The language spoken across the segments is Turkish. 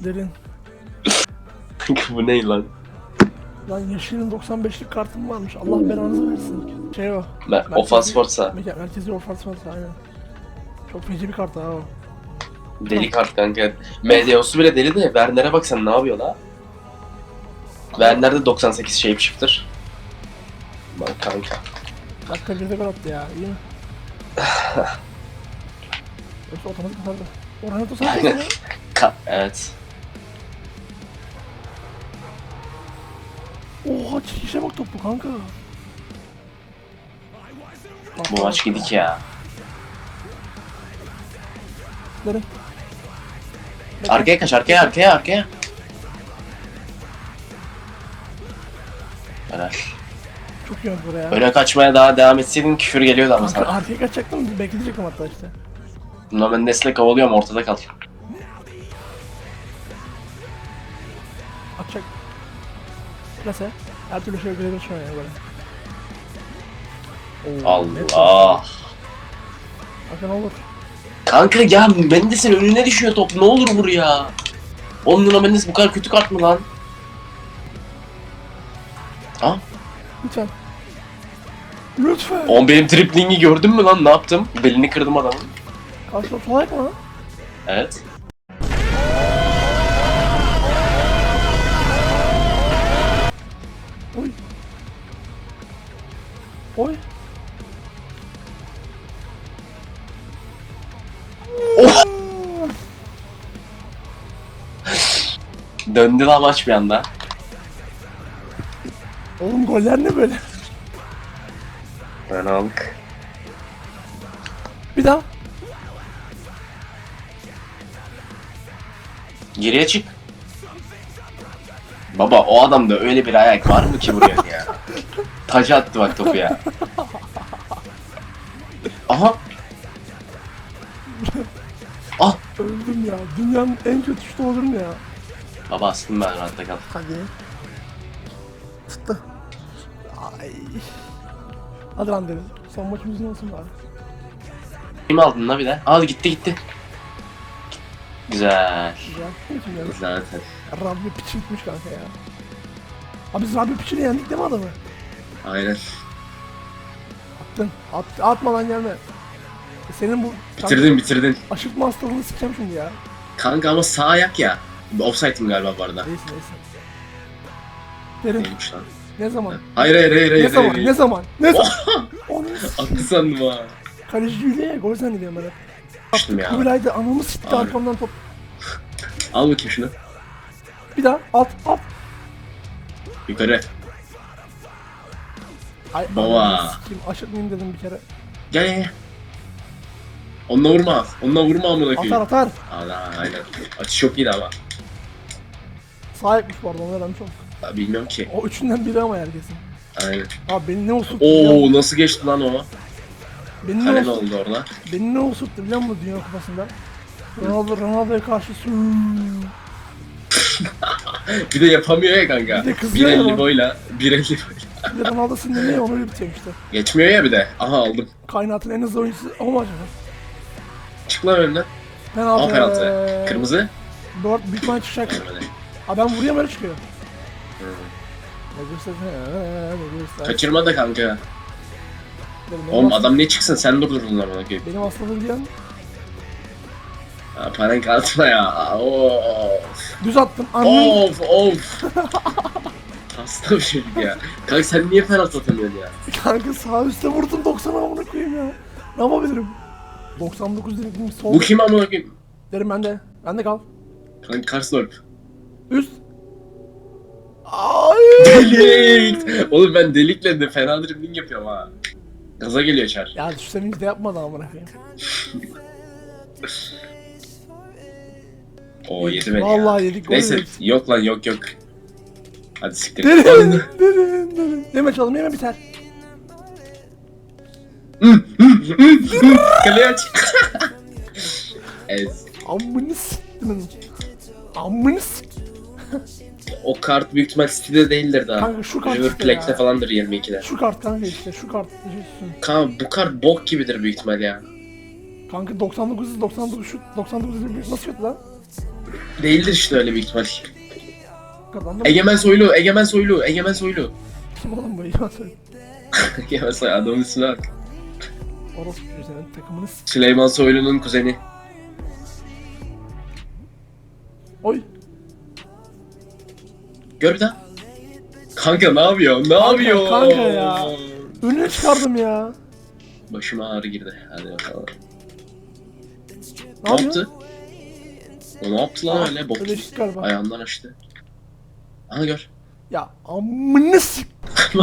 Derin. Bu ne lan? Lan Yeşil'in 95'lik kartım varmış. Allah belanızı versin. Şey o. Ben, Merkezi- Ofans. Merke- Merkezi Orfans Forza aynen. Çok feci bir kart ha o. Deli kart kanka. MDO'su bile deli de Werner'e bak sen ne yapıyor la? Werner de 98 shapeshifter. Bak kanka. Dakika bir de gol attı ya. İyi mi? Yoksa otomatik atardı. Orhan Ato sana Aynen. ya. Ka- evet. Oha çekişe bak topu kanka. Bu maç gidik ya. Derin. Arkaya kaç arkaya arkaya arkaya. Helal. Çok iyi oldu buraya. Öne kaçmaya daha devam etseydin küfür geliyordu ama sana. arkaya kaçacaktım bekleyecektim hatta işte. Buna ben Nesle kovalıyorum ortada kal. Atacak. Plase. Her türlü şey görebilir şu an ya böyle. Oo, net. Allah. Bakın olur. Kanka ya Mendes'in önüne düşüyor top. Ne olur vur ya. 10 lira Mendes bu kadar kötü kart mı lan? Ha? Lütfen. Lütfen. On benim triplingi gördün mü lan? Ne yaptım? Belini kırdım adamın. Karşıda sol ayak mı? Evet. Döndü lan maç bir anda. Oğlum goller ne böyle? Fenalık. Bir daha. Geriye çık. Baba o adamda öyle bir ayak var mı ki buraya ya? Taca attı bak topu ya. Aha. Ah. Öldüm ya. Dünyanın en kötü şutu olur mu ya? Baba astım ben rahatta kal. Hadi. Tuttu. Ay. Hadi lan Deniz. Son maçımızın olsun bari. Kim aldın la bir de? Al gitti gitti. Güzel. Güzel. Zaten. Rabbi piçi bitmiş kanka ya. Abi biz Rabbi piçini yendik değil mi adamı? Aynen. Attın. At, atma lan gelme. E Senin bu Bitirdin bitirdin. aşırtma hastalığını sikeceğim şimdi ya. Kanka ama sağ ayak ya. Offside'im galiba bu arada. Neyse neyse. Derin. Neymiş lan? Ne zaman? Hayır hayır hayır hayır. Ne zaman? hayır. Ne zaman? Ne zaman? Attı sandım ha. Kaleci Jüliye gol zannediyorum ben. Düştüm ya. Kubilay'da anamı sikti Abi. arkamdan top. Al bakayım şunu. Bir daha at at. Yukarı. Ay, Baba. Aşırtmayayım dedim bir kere. Gel gel gel. Onunla vurma. Onunla vurma amına Atar koyayım. atar. Ana aynen. Açı çok iyiydi ama. Sağ yapmış bu arada onu öğrenmiş olduk. Ya bilmiyorum ki. O üçünden biri ama herkesin. Aynen. Abi beni ne osurttu? Oo nasıl geçti lan o? Beni Kale ne ne osurttu? oldu orada? Beni ne osurttu biliyor musun Dünya Kupası'nda? Ronaldo, Ronaldo'ya karşı su. Bir de yapamıyor ya kanka. Bir de kızıyor ya 1.50 lan. boyla. 1.50 boyla. Bir de Ronaldo sinirleniyor onu öyle bitiyor işte. Geçmiyor ya bir de. Aha aldım. Kainatın en hızlı oyuncusu o mu acaba? Çık lan önünden. Ben Al penaltı. Kırmızı. Dört büyük maç çıkacak. Vermedi. Abi ben vuruyorum öyle çıkıyor. Kaçırma da kanka. Benim, Oğlum adam ne çıksın sen durdurdun lan bana koyayım. benim hastalığım diyen Ha, parank atma ya. Of. düz attım. Annem Of of. Hasta bir çocuk ya. Kanka sen niye penaltı atamıyorsun ya? kanka sağ üstte vurdum 90 amına koyayım ya. Ne yapabilirim? 99 dedim sol. Bu kim amına koyayım? Derim ben de. Ben de kal. Kanka Karsdorp. Üst. Ay. Delik. Oğlum ben delikle de fena dribbling yapıyorum ha. Gaza geliyor çar. Ya sevinci de yapmadı amına koyayım. Oo yedi beni ya. Vallahi yedik. gol Neyse yedik. yok lan yok yok. Hadi siktir. Derin, derin, derin. Yeme çalım yeme biter. Kaleye aç. evet. Amını siktim. Amını siktim. O kart büyük ihtimal City'de değildir daha. Kanka şu kart River işte Plate'de ya. falandır 22'de. Şu kart kanka işte şu kart. Düşün. Kanka bu kart bok gibidir büyük ihtimal ya. Kanka 99 99 şut 99 nasıl şut lan? Değildir işte öyle büyük ihtimal. Kazandım. Egemen Soylu, Egemen Soylu, Egemen Soylu. Kim oğlum bu? İyi söyle. Egemen Soylu adamın ismine bak. Çocuğu senin takımını s- Süleyman Soylu'nun kuzeni. Oy. Gör bir daha. Kanka ne yapıyor? Ne Kanka, yapıyor? kanka ya. Önüne çıkardım ya. Başıma ağrı girdi. Hadi bakalım. Ne, Ne, yaptı? O ne yaptı lan Aa, öyle? Bok öyle galiba. ayağından açtı. Aha gör. Ya amına s-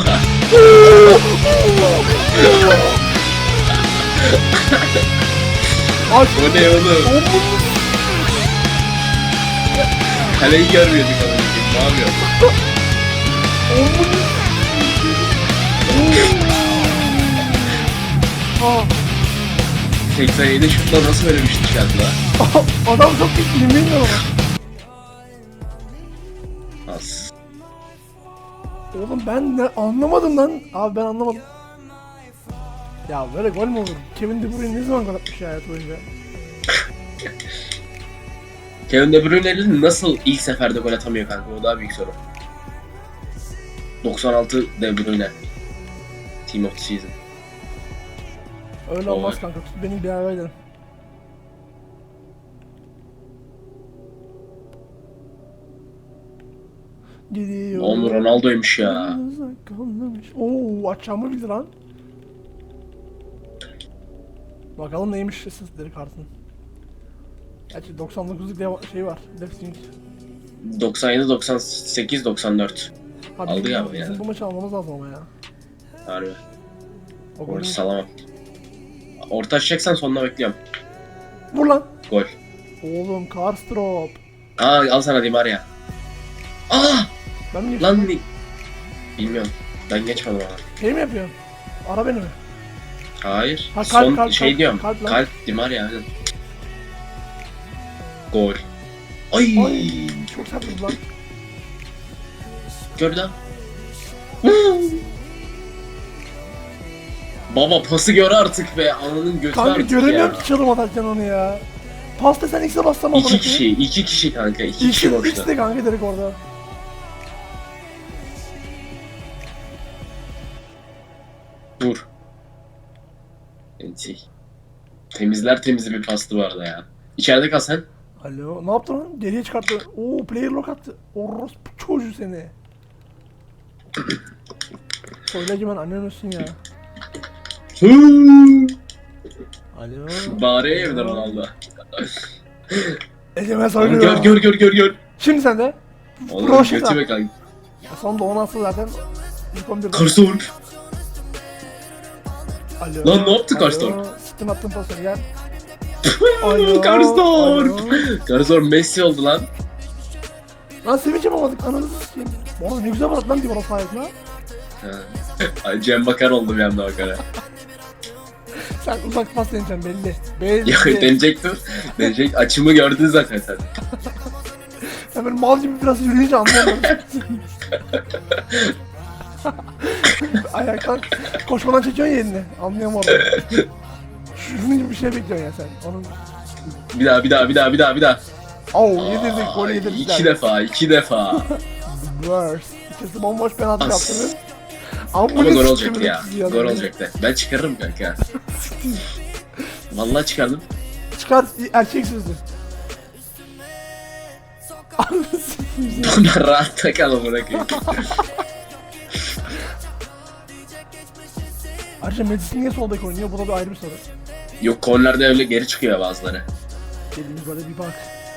Ay o ne oğlum? Kaleyi görmüyorduk ama. Amına Aa, 87 şutla nasıl şut çıkardı lan? adam çok iyi bilmiyorum ama. Az. Oğlum ben ne anlamadım lan. Abi ben anlamadım. Ya böyle gol mü olur? Kevin De Bruyne ne zaman gol atmış ya hayat boyunca? Kevin De Bruyne'nin nasıl ilk seferde gol atamıyor kanka? O daha büyük soru. 96 De Bruyne. Team of the Season. Öyle olmaz var. kanka. Tut beni bir ara edelim. Gidiyor. Oğlum Ronaldo'ymuş ya. Oo açacağımı bildi lan. Bakalım neymiş sesleri kartın. Gerçi 99'luk deva- şey var. Left wing. 97, 98, 94. Ha, Aldı bizim, galiba bizim yani. bu maçı almamız lazım ama ya. Harbi. O golü- Orta salamam. Orta açacaksan sonuna bekliyorum. Vur lan. Gol. Oğlum Karstrop. Aa al sana Di Maria. Aa! Ben mi Lan ni- Bilmiyorum. Ben geçmedim ona. Şey mi yapıyorsun? Ara beni mi? Hayır. Ha, kalp, Son kalp, şey kalp, diyorum. kalp Kalp, lan. Di Maria. aynen. Gol. Ay! Ay çok vurdu lan. Gör lan. Baba pası gör artık be. Ananın götü Kanka artık göremiyorum ya. ki çalım atarken onu ya. Pasta sen X'e bassam amına İki kişi, iki kişi kanka. iki X, kişi boşta. de kanka direkt orada. Vur. Enti. Temizler temizi bir pastı bu arada ya. İçeride kal sen. Alo ne yaptın lan? Geriye çıkarttı. Oo player lock attı. Orospu çocuğu seni. Söyle ki ben annen olsun ya. Alo. Bari evde Ronaldo. Egemen söylüyor. gör gör gör gör gör. Şimdi sen de. Oğlum at. be kanka. Son da 10 atsa zaten. İlk 11'de. Karsor. Alo. Lan ne yaptı Alo. Karsdorp? Sıktım attım pasını gel. Alo. Karsor Messi oldu lan. Lan sevinç yapamadık ananızı sikeyim. Arada ne güzel bırak lan Dybala sayesinde ha. Ay, Cem Bakar oldu bir anda bakara. Sen uzak pas deneyeceksin belli. Belli. Ya deneyecektim. Deneyecek. Açımı gördün zaten sen. Sen böyle mal gibi biraz yürüyünce anlayamadım. Ayaktan koşmadan çekiyorsun ya elini. Anlayamadım. Bir şey bekliyorsun ya sen. Onun... Bir daha bir daha bir daha bir daha bir daha. Oo yedirdik gol Ay, yedirdik. İki defa iki defa. Worst. İkisi bomboş penaltı As. yaptınız. Ama gol olacaktı ya. Gol olacaktı. Ben çıkarırım kanka. Vallahi çıkardım. Çıkar erkek sözü. Bana rahatta kal amına koyayım. Ayrıca Madison niye sol bek oynuyor? Bu da bir ayrı bir soru. Yok kornerde öyle geri çıkıyor bazıları. Elimiz böyle bir bak.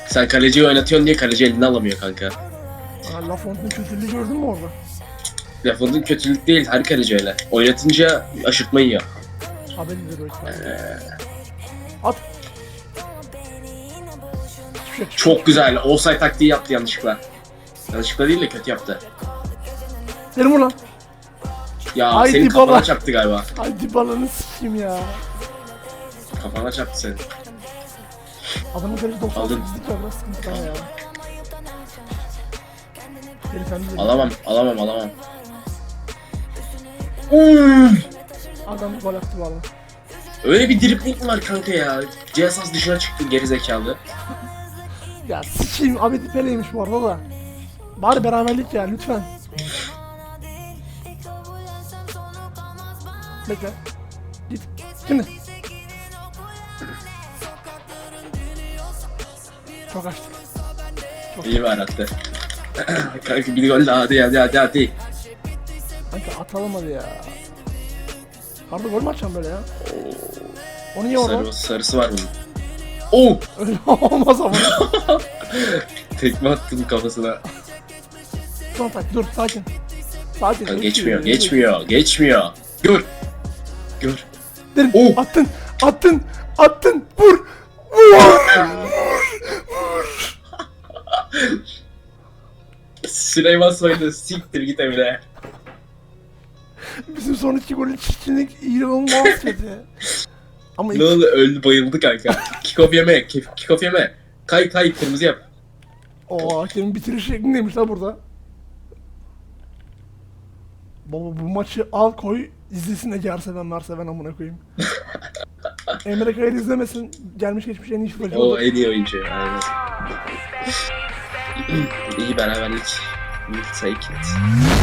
Sen kaleciyi oynatıyorsun diye kaleci elinden alamıyor kanka. Aa, Lafont'un kötülüğü gördün mü orada? Lafının kötülük değil her kaleci öyle. Oynatınca aşırtma yiyor. Haberiniz de böyle. At. Çok güzel. Offside taktiği yaptı yanlışlıkla. Yanlışlıkla değil de kötü yaptı. Seni vur lan. Ya Haydi senin kafana çarptı galiba. Ay Dybala'nı sikeyim ya. Kafana çarptı senin. Adamın kaleci Aldın. 98'lik ya biraz sıkıntı var ya. De Alamam, alamam, alamam. Adam gol attı valla. Öyle bir dripling var kanka ya? Cihazsız dışına çıktı geri zekalı. Ya sikeyim Abedi Pele'ymiş bu arada da. Bari beraberlik ya lütfen. Bekle. Git. Şimdi. Çok açtık. İyi var attı. Kanka bir gol daha hadi hadi hadi hadi. Kanka atalım hadi ya. Harbi gol mü açacağım böyle ya? O niye orada? Sarı, sarısı var bunun. Oh! Öyle olmaz ama. Tekme attım kafasına. Son tak dur sakin. Sakin. Kanka geçmiyor, geçmiyor, geçmiyor. Gör. Gör. Derin. Oh! Attın. Attın. Attın. Vur. Süleyman Soylu siktir git evine. Bizim son iki golün çirkinlik inanılmaz kötü. Ama Ne oldu öldü bayıldı kanka. Kickoff yeme, kick- kickoff yeme. Kay kay kırmızı yap. o hakemin bitiriş şeklindeymiş la burada. Baba bu maçı al koy izlesin de ger seven var seven amına koyayım. Emre Kayır izlemesin gelmiş geçmiş en iyi şutacı O en iyi oyuncu. Aynen. iyi beraberlik. We'll take it.